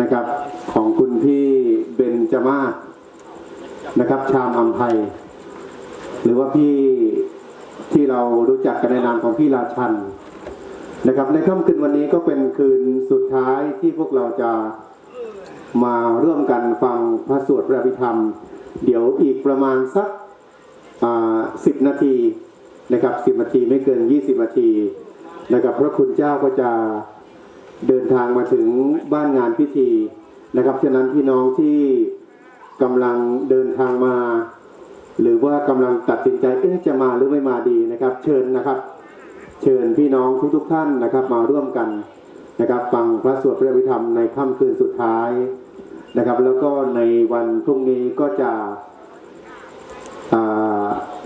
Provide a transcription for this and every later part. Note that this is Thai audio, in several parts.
นะครับของคุณพี่เบนจมาศนะครับ ชามอัมภัยหรือว่าพี่ที่เรารู้จักกันในนามของพี่ราชันนะครับ ในค่ำคืนวันนี้ก็เป็นคืนสุดท้ายที่พวกเราจะมาร่วมกันฟังพระสวดพระอภิธรรม เดี๋ยวอีกประมาณสักสิบนาทีนะครับสิบนาทีไม่เกินยี่สิบนาทีนะครับพระคุณเจ้าก็จะ เดินทางมาถึงบ้านงานพิธีนะครับฉะนั้นพี่น้องที่กำลังเดินทางมา หรือว่ากำลังตัดสินใจเอ๊ะจะมาหรือไม่มาดีนะครับ เชิญนะครับ เชิญพี่น้องทุกๆท่านนะครับ มาร่วมกันนะครับ ฟังพระสวดพระอภิธรรมในค่ำคืนสุดท้ายนะครับ แล้วก็ในวันพรุ่งนี้ก็จะ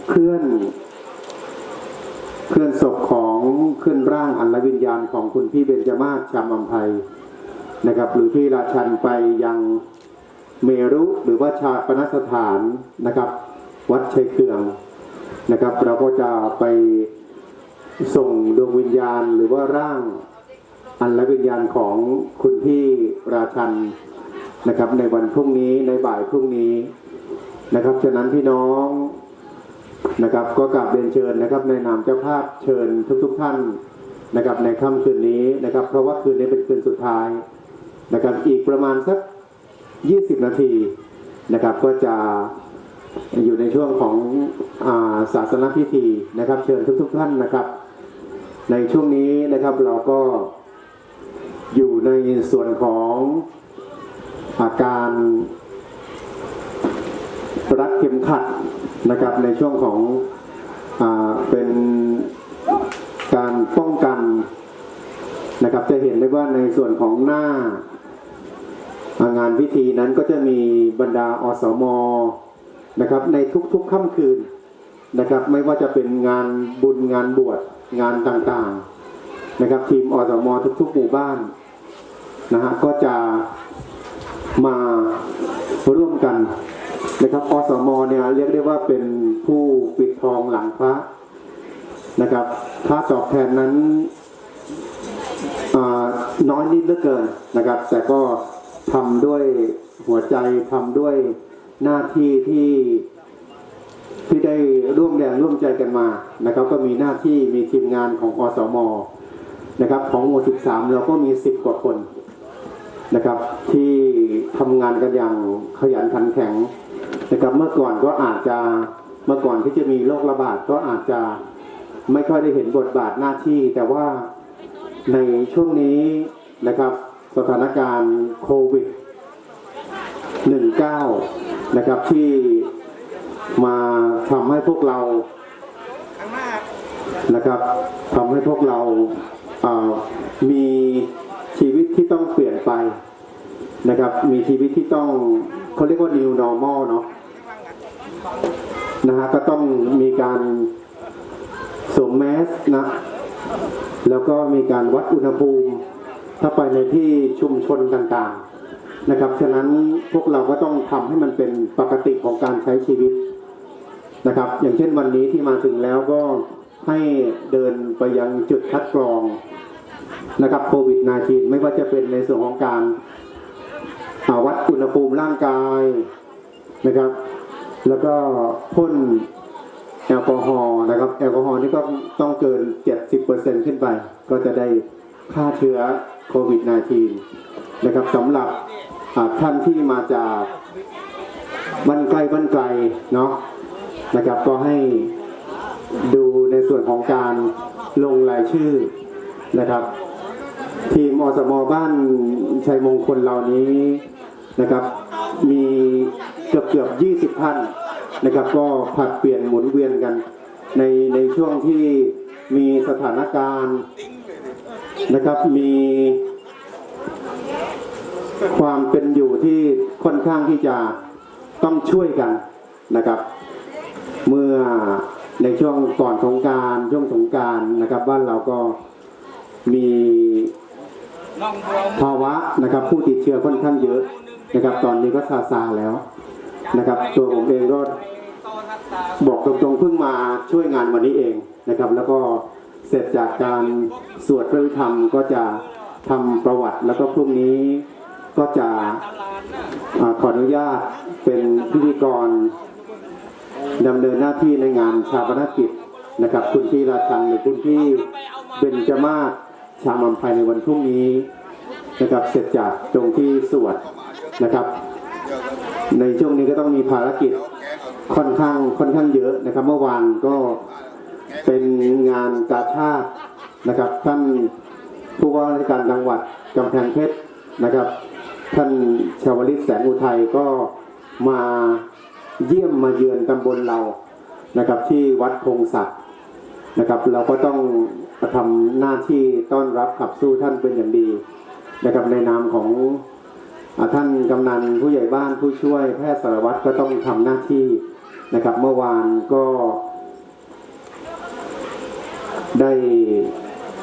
เคลื่อน เคลื่อนศพของเคลื่อนร่างอันละวิญญาณของคุณพี่เบญจมาศชามอัมภัยนะครับ หรือพี่ราชันไปยังเมรุหรือว่าชาปนสถานนะครับ วัดชัยเคืองนะครับ เราก็จะไปส่งดวงวิญญาณหรือว่าร่างอันละวิญญาณของคุณพี่ราชันนะครับ ในวันพรุ่งนี้ในบ่ายพรุ่งนี้นะครับฉะนั้นพี่น้อง นะครับ ก็กราบเรียนเชิญนะครับ ในนามเจ้าภาพเชิญทุกๆทท่านนะครับ ในค่ำคืนนี้นะครับ เพราะว่าคืนนี้เป็นคืนสุดท้ายนะครับ อีกประมาณสัก 20 นาทีนะครับ ก็จะอยู่ในช่วงของอาศาสนพิธีนะครับ เชิญทุกๆทท่านนะครับ ในช่วงนี้นะครับเราก็อยู่ในส่วนของอาการรัดเข็มขัด นะครับในช่วงของอเป็นการป้องกันนะครับจะเห็นได้ว่าในส่วนของหน้างานพิธีนั้นก็จะมีบรรดาอสมนะครับในทุกๆค่ำคืนนะครับไม่ว่าจะเป็นงานบุญงานบวชงานต่างๆนะครับทีมอสมทุกๆหมู่บ้านนะฮะก็จะมาร่วมกัน นะครับอสมเนี่ยเรียกได้ว่าเป็นผู้ปิดทองหลังพระนะครับค่าตอบแทนนั้นน้อยนิดเหลือเกินนะครับ แต่ก็ทำด้วยหัวใจทำด้วยหน้าที่ที่ที่ได้ร่วมแรงร่วมใจกันมานะครับ ก็มีหน้าที่มีทีมงานของอสมนะครับของหมู่13 เราก็มี 10 กว่าคนนะครับ ที่ทำงานกันอย่างขยันขันแข็ง นะครับเมื่อก่อนก็อาจจะเมื่อก่อนที่จะมีโรคระบาดก็อาจจะไม่ค่อยได้เห็นบทบาทหน้าที่ แต่ว่าในช่วงนี้นะครับสถานการณ์โควิด 19 นะครับที่มาทำให้พวกเรานะครับทำให้พวกเราอ่ามีชีวิตที่ต้องเปลี่ยนไปนะครับ มีชีวิตที่ต้องเขาเรียกว่า new normal เนาะ นะฮะก็ต้องมีการสวมแมสนะ แล้วก็มีการวัดอุณหภูมิ ถ้าไปในที่ชุมชนต่างๆนะครับ ฉะนั้นพวกเราก็ต้องทำให้มันเป็นปกติของการใช้ชีวิตนะครับ อย่างเช่นวันนี้ที่มาถึงแล้วก็ให้เดินไปยังจุดคัดกรองนะครับโควิด -19 ไม่ว่าจะเป็นในส่วนของการาวัดอุณหภูมิร่างกายนะครับ แล้วก็พ่นแอลกอฮอล์นะครับ แอลกอฮอล์นี่ก็ต้องเกิน 70%ขึ้นไป ก็จะได้ฆ่าเชื้อโควิด -19 นะครับสำหรับท่านที่มาจากบ้านไกลบ้านไกลเนาะนะครับก็ให้ดูในส่วนของการลงรายชื่อนะครับ ทีมอสมบ้านชัยมงคลเหล่านี้นะครับ มี เกือบ 20 ท่านนะครับ ก็ผลัดเปลี่ยนหมุนเวียนกัน ในในช่วงที่มีสถานการณ์นะครับมีความเป็นอยู่ที่ค่อนข้างที่จะต้องช่วยกันนะครับ เมื่อในช่วงก่อนสงการช่วงสงการนะครับบ้านเราก็มีภาวะนะครับผู้ติดเชื้อค่อนข้างเยอะนะครับ ตอนนี้ก็ซาซาแล้ว นะครับ ตัวผมเองก็บอกตรงๆเพิ่งมาช่วยงานวันนี้เองนะครับ แล้วก็เสร็จจากการสวดพระธรรมก็จะทำประวัติแล้วก็พรุ่งนี้ก็จะอขออนุญาตเป็นพิธีกรดำเนินหน้าที่ในงานชาปนกิจนะครับ คุณพี่ราชันหรือคุณพี่เบญจมาศชามอมภัยในวันพรุ่งนี้นะครับเสร็จจากตรงที่สวดนะครับ ในช่วงนี้ก็ต้องมีภารกิจค่อนข้างค่อนข้างเยอะนะครับ เมื่อวานก็เป็นงานกาชาตินะครับ ท่านผู้ว่าราชการจังหวัดกำแพงเพชรนะครับ ท่านชาวลิตแสงอุทัยก็มาเยี่ยมมาเยือนตำบลเรานะครับ ที่วัดพงศักดิ์นะครับ เราก็ต้องทำหน้าที่ต้อนรับขับสู้ท่านเป็นอย่างดีนะครับในนามของ ท่านกำนันผู้ใหญ่บ้านผู้ช่วยแพทย์สารวัตรก็ต้องทำหน้าที่นะครับ เมื่อวานก็ได้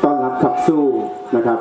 ต้อนรับขับสู้นะครับ